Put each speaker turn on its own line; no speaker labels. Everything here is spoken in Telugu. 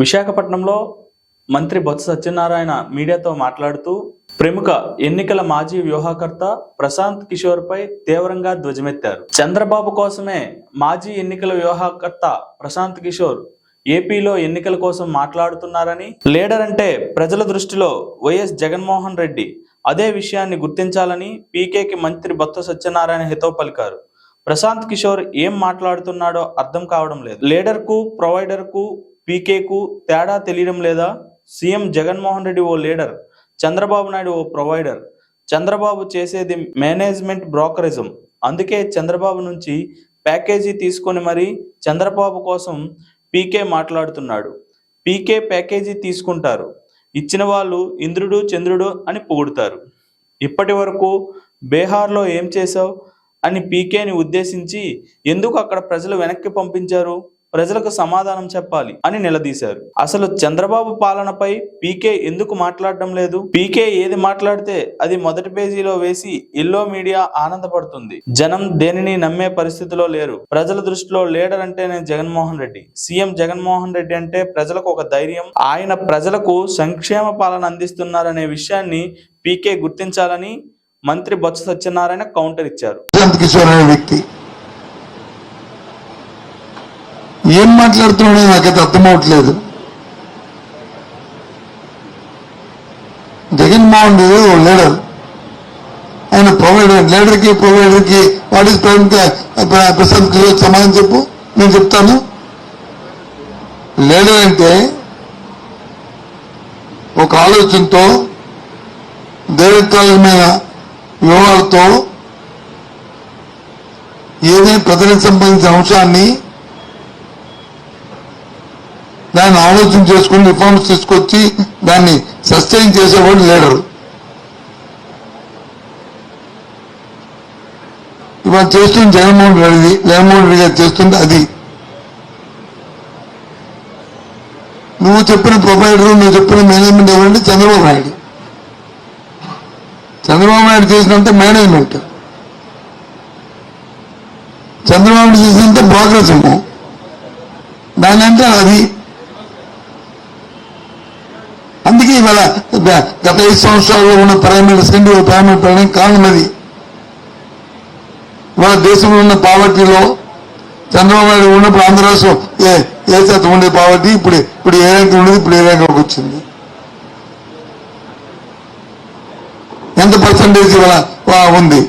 విశాఖపట్నంలో మంత్రి బొత్స సత్యనారాయణ మీడియాతో మాట్లాడుతూ ప్రముఖ ఎన్నికల మాజీ వ్యూహకర్త ప్రశాంత్ కిషోర్ పై తీవ్రంగా ధ్వజమెత్తారు. చంద్రబాబు కోసమే మాజీ ఎన్నికల వ్యూహకర్త ప్రశాంత్ కిషోర్ ఏపీలో ఎన్నికల కోసం మాట్లాడుతున్నారని లీడర్ అంటే ప్రజల దృష్టిలో వైఎస్ జగన్మోహన్ రెడ్డి అదే విషయాన్ని గుర్తించాలని పీకేకి మంత్రి బొత్స సత్యనారాయణ హితో పలికారు. ప్రశాంత్ కిషోర్ ఏం మాట్లాడుతున్నాడో అర్థం కావడం లేదు. లీడర్కు ప్రొవైడర్కు పీకేకు తేడా తెలియడం లేదా? సీఎం జగన్మోహన్ రెడ్డి ఓ లీడర్ చంద్రబాబు నాయుడు ఓ ప్రొవైడర్. చంద్రబాబు చేసేది మేనేజ్మెంట్ బ్రోకరిజం. అందుకే చంద్రబాబు నుంచి ప్యాకేజీ తీసుకొని మరీ చంద్రబాబు కోసం పీకే మాట్లాడుతున్నాడు. పీకే ప్యాకేజీ తీసుకుంటారు. ఇచ్చిన వాళ్ళు ఇంద్రుడు చంద్రుడు అని పొగుడుతారు. ఇప్పటి వరకు బీహార్లో ఏం చేశావు? అని పీకేని ఉద్దేశించి ఎందుకు అక్కడ ప్రజలు వెనక్కి పంపించారు? ప్రజలకు సమాధానం చెప్పాలి అని నిలదీశారు. అసలు చంద్రబాబు పాలనపై పీకే ఎందుకు మాట్లాడడం లేదు? పీకే ఏది మాట్లాడితే అది మొదటి పేజీలో వేసి ఎల్లో మీడియా ఆనందపడుతుంది. జనం దేనిని నమ్మే పరిస్థితిలో లేరు. ప్రజల దృష్టిలో లీడర్ అంటేనే జగన్మోహన్ రెడ్డి. సీఎం జగన్మోహన్ రెడ్డి అంటే ప్రజలకు ఒక ధైర్యం. ఆయన ప్రజలకు సంక్షేమ పాలన అందిస్తున్నారనే విషయాన్ని పీకే గుర్తించాలని మంత్రి బొత్స సత్యనారాయణ కౌంటర్ ఇచ్చారు.
వ్యక్తి ఏం మాట్లాడుతున్నాడో నాకైతే అర్థమవట్లేదు. జగన్మోహన్ రెడ్డి ఓ లీడర్ ఆయన ప్రొవైడర్ లీడర్కి ప్రొవైడర్కి వాట్ ఇస్ ప్రశాంత్ సమాధానం చెప్పు నేను చెప్తాను. లీడర్ అంటే ఒక ఆలోచనతో దీర్ఘకాలమైన వ్యూహాలతో ఏదైనా ప్రజలకు సంబంధించిన అంశాన్ని దాన్ని ఆలోచన చేసుకుని రిఫార్మ్స్ తీసుకొచ్చి దాన్ని సస్టైన్ చేసేవాడు లీడరు ఇవాళ చేస్తుంది జగన్మోహన్ రెడ్డి జగన్మోహన్ రెడ్డి గారు చేస్తుంది అది. నువ్వు చెప్పిన ప్రొవైడర్ నువ్వు చెప్పిన మేనేజ్మెంట్ ఎవరంటే చంద్రబాబు నాయుడు. చంద్రబాబు నాయుడు చేసినంత మేనేజ్మెంట్ చంద్రబాబు చేసినంత చేసినంత ప్రోగ్రెసిము దాని అంటే అది. అందుకే ఇవాళ గత ఐదు సంవత్సరాల్లో ఉన్న ప్రైమరీ సెకండరీ ప్రైమ్ మినిస్టర్ కారణం అది ఇవాళ దేశంలో ఉన్న పావర్టీలో చంద్రబాబు నాయుడు ఉన్నప్పుడు ఆంధ్ర రాష్ట్రం ఏ ఏ శాతం ఉండే పావర్టీ ఇప్పుడు ఇప్పుడు ఏ ర్యాంక్ ఉండేది? ఇప్పుడు ఏ ర్యాంక్ వచ్చింది? ఎంత పర్సంటేజ్ ఇవాళ ఉంది?